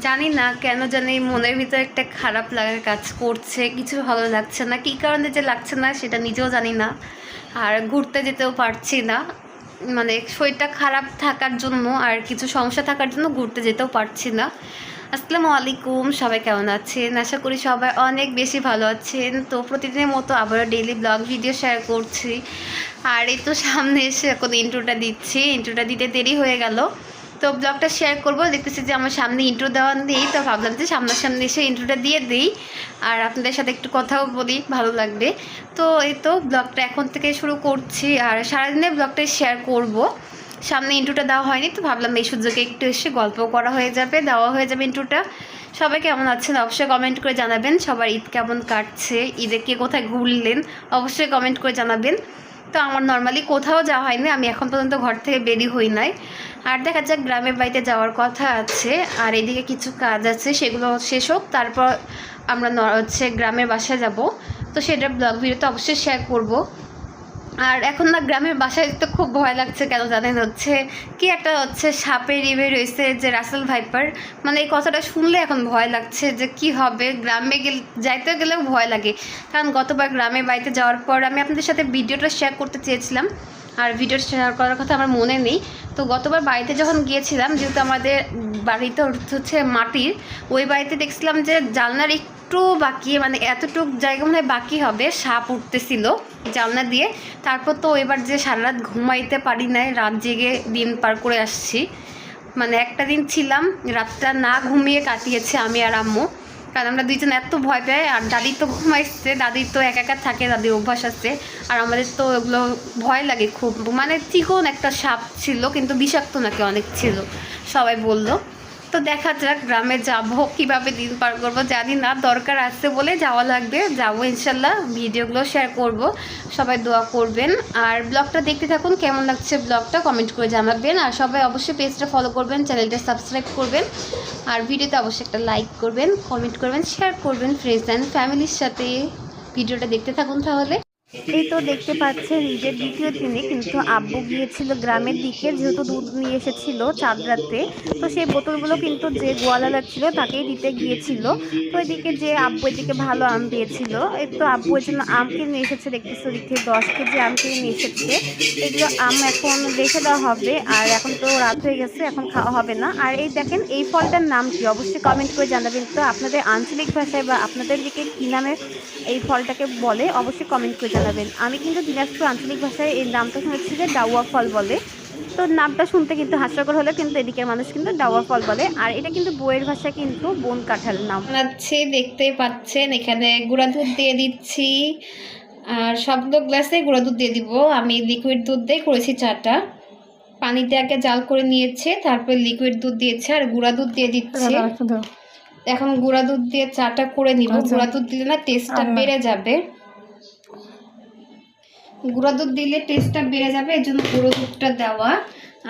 জানি না কেন জানি মনের ভিতরে একটা খারাপ লাগার কাজ করছে, কিছু ভালো লাগছে না, কী কারণে যে লাগছে না সেটা নিজেও জানি না, আর ঘুরতে যেতেও পারছি না মানে শরীরটা খারাপ থাকার জন্য আর কিছু সমস্যা থাকার জন্য ঘুরতে যেতেও পারছি না। আসসালামু আলাইকুম, সবাই কেমন আছেন? আশা করি সবাই অনেক বেশি ভালো আছেন। তো প্রতিদিনের মতো আবারও ডেইলি ব্লগ ভিডিও শেয়ার করছি। আর এই তো সামনে এসে এখন ইন্ট্রোটা দিচ্ছি। ইন্ট্রোটা দিতে দেরি হয়ে গেল। তো ব্লগটা শেয়ার করব। দেখতেছি যে আমার সামনে ইন্ট্রো দেওয়া নেই, তো ভাবলাম যে সামনাসামনি এসে ইন্ট্রোটা দিয়ে দিই। আর আপনাদের সাথে একটু কথাও বলি, ভালো লাগবে। তো এই তো ব্লগটা এখন থেকে শুরু করছি। আর সারাদিনে ব্লগটা শেয়ার করব। সামনে ইন্টুটা দেওয়া হয়নি, তো ভাবলাম এই সুযোগে একটু এসে গল্প করা হয়ে যাবে, দেওয়া হয়ে যাবে ইন্ট্রোটা সবাই কেমন আছেন? অবশ্যই কমেন্ট করে জানাবেন, সবার ঈদ কেমন কাটছে ঈদে কে কোথায় ঘুরলেন, অবশ্যই কমেন্ট করে জানাবেন। তো আমার নর্মালি কোথাও যাওয়া হয়নি, আমি এখন পর্যন্ত ঘর থেকে বেরি হই নাই। আর দেখা যাক, গ্রামের বাড়িতে যাওয়ার কথা আছে, আর এদিকে কিছু কাজ আছে, সেগুলো শেষ হোক, তারপর আমরা হচ্ছে গ্রামের বাসায় যাব। তো সেটা ব্লগ ভিডিওতে অবশ্যই শেয়ার করব। আর এখন না গ্রামের বাসায় তো খুব ভয় লাগছে, কেন জানেন হচ্ছে? কি একটা হচ্ছে সাপের ইভে রয়েছে যে রাসেল ভাইপার। মানে এই কথাটা শুনলে এখন ভয় লাগছে যে কি হবে? গ্রামে গেলে, যাইতে গেলেও ভয় লাগে। কারণ গতবার গ্রামে বাড়িতে যাওয়ার পর আমি আপনাদের সাথে ভিডিওটা শেয়ার করতে চেয়েছিলাম। আর ভিডিও শেয়ার করার কথা আমার মনে নেই। তো গতবার বাড়িতে যখন গিয়েছিলাম, যেহেতু আমাদের বাড়িতে হচ্ছে মাটির, ওই বাড়িতে দেখছিলাম যে জানলার একটু বাকি মানে এতটুক জায়গা মনে হয় বাকি হবে, সাপ উঠতেছিল জানলা দিয়ে। তারপর তো এবার যে সারা রাত ঘুমাইতে পারি নাই, রাত জেগে দিন পার করে আসছি। মানে একটা দিন ছিলাম, রাতটা না ঘুমিয়ে কাটিয়েছে আমি আর আম্মু। কারণ আমরা দুইজন এত ভয় পাই আর দাদি তো ঘুমাইছে দাদির তো একা একা থাকে দাদির অভ্যাস আছে। আর আমাদের তো ওগুলো ভয় লাগে খুব। মানে চিকন একটা সাপ ছিল, কিন্তু বিষাক্ত নাকি অনেক ছিল, সবাই বলল। তো দেখা যাক, গ্রামে যাব, কীভাবে দিন পার করব, জানি না, দরকার আছে বলে যাওয়া লাগবে। যাব ইনশাল্লাহ, ভিডিওগুলো শেয়ার করব, সবাই দোয়া করবেন। আর ব্লগটা দেখতে থাকুন, কেমন লাগছে ব্লগটা কমেন্ট করে জানাবেন। আর সবাই অবশ্যই পেজটা ফলো করবেন চ্যানেলটা সাবস্ক্রাইব করবেন। আর ভিডিওতে অবশ্যই একটা লাইক করবেন কমেন্ট করবেন শেয়ার করবেন ফ্রেন্ডস অ্যান্ড ফ্যামিলির সাথে। ভিডিওটা দেখতে থাকুন তাহলে। এই তো দেখতে পাচ্ছেন ঈদের দ্বিতীয় দিনে কিন্তু আব্বু গিয়েছিল গ্রামের দিকে, যেহেতু দুধ নিয়ে এসেছিল চাঁদরাতে। তো সেই বোতলগুলো কিন্তু যে গোয়ালালা ছিল তাকেই দিতে গিয়েছিল। তো এদিকে যে আব্বু এদিকে ভালো আম দিয়েছিল। এই তো আব্বু এর জন্য আম কিনে নিয়ে এসেছে? দেখতেছো দিক দশ কেজি আম কিনে নিয়ে এসেছে? এগুলো আম এখন রেখে দেওয়া হবে। আর এখন তো রাত হয়ে গেছে, এখন খাওয়া হবে না। আর এই দেখেন, এই ফলটার নাম কি? অবশ্যই কমেন্ট করে জানাবেন। তো আপনাদের আঞ্চলিক ভাষায় বা আপনাদের দিকে কী নামে এই ফলটাকে বলে, অবশ্যই কমেন্ট করে জানাবেন। আমি কিন্তু দিনাজপুর আঞ্চলিক ভাষায় এই নামটা শুনেছি যে ডাউয়া ফল বলে। তো নামটা শুনতে কিন্তু হাস্যকর হলে কিন্তু এদিকের মানুষ কিন্তু ডাওয়া ফল বলে। আর এটা কিন্তু বইয়ের ভাষায় কিন্তু বন কাঁঠাল নাম। আছে দেখতেই পাচ্ছেন এখানে গুঁড়া দুধ দিয়ে দিচ্ছি। আর সবগুলো গ্লাসে গুঁড়া দুধ দিয়ে দিব। আমি লিকুইড দুধ দিয়ে করেছি চাটা। পানিতে আগে জাল করে নিয়েছে তারপর লিকুইড দুধ দিয়েছে আর গুঁড়া দুধ দিয়ে দিচ্ছে। এখন গুঁড়া দুধ দিয়ে চাটা করে নিব। আচ্ছা। গুঁড়া দুধ দিলে না টেস্টটা বেড়ে যাবে। গুঁড়া দুধ দিলে টেস্টটা বেড়ে যাবে, এর জন্য গুঁড়ো দুধটা দেওয়া।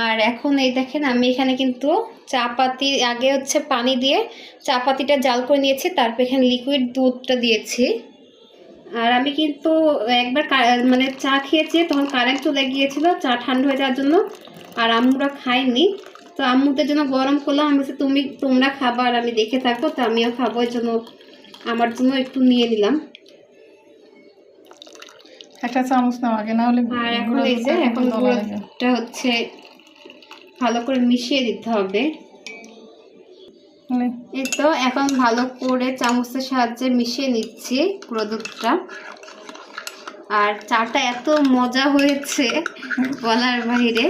আর এখন এই দেখেন, আমি এখানে কিন্তু চা পাতি আগে হচ্ছে পানি দিয়ে চা পাতিটা জাল করে নিয়েছি, তারপর এখানে লিকুইড দুধটা দিয়েছি। আর আমি কিন্তু একবার মানে চা খেয়েছি, তখন কারেন্ট চলে গিয়েছিল, চা ঠান্ডা হয়ে যাওয়ার জন্য, আর আম্মুরা খাইনি তো আম্মুদের জন্য গরম করলাম, আমি তুমি, তোমরা খাবার আমি দেখে থাকব। তো আমিও খাব জন্য আমার জন্য একটু নিয়ে নিলাম। একটা চামচ নাও আগে না হলে আর এখন এই যে এখন। গুঁড়োটা হচ্ছে ভালো করে মিশিয়ে দিতে হবে। মানে এই তো এখন ভালো করে চামচের সাহায্যে মিশিয়ে নিচ্ছি গুঁড়ো দুধটা। আর চাটা এত মজা হয়েছে বলার বাইরে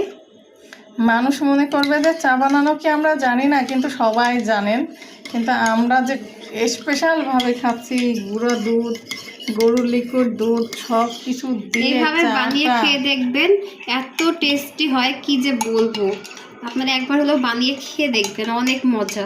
মানুষ মনে করবে যে চা বানানো কি আমরা জানি না কিন্তু সবাই জানেন। কিন্তু আমরা যে স্পেশালভাবে খাচ্ছি গুঁড়ো দুধ গরুর লিকুইড দুধ সব কিছু দিয়ে এইভাবে বানিয়ে খেয়ে দেখবেন এত টেস্টি হয় কি যে বলব। আপনারা একবার হলেও বানিয়ে খেয়ে দেখবেন অনেক মজা।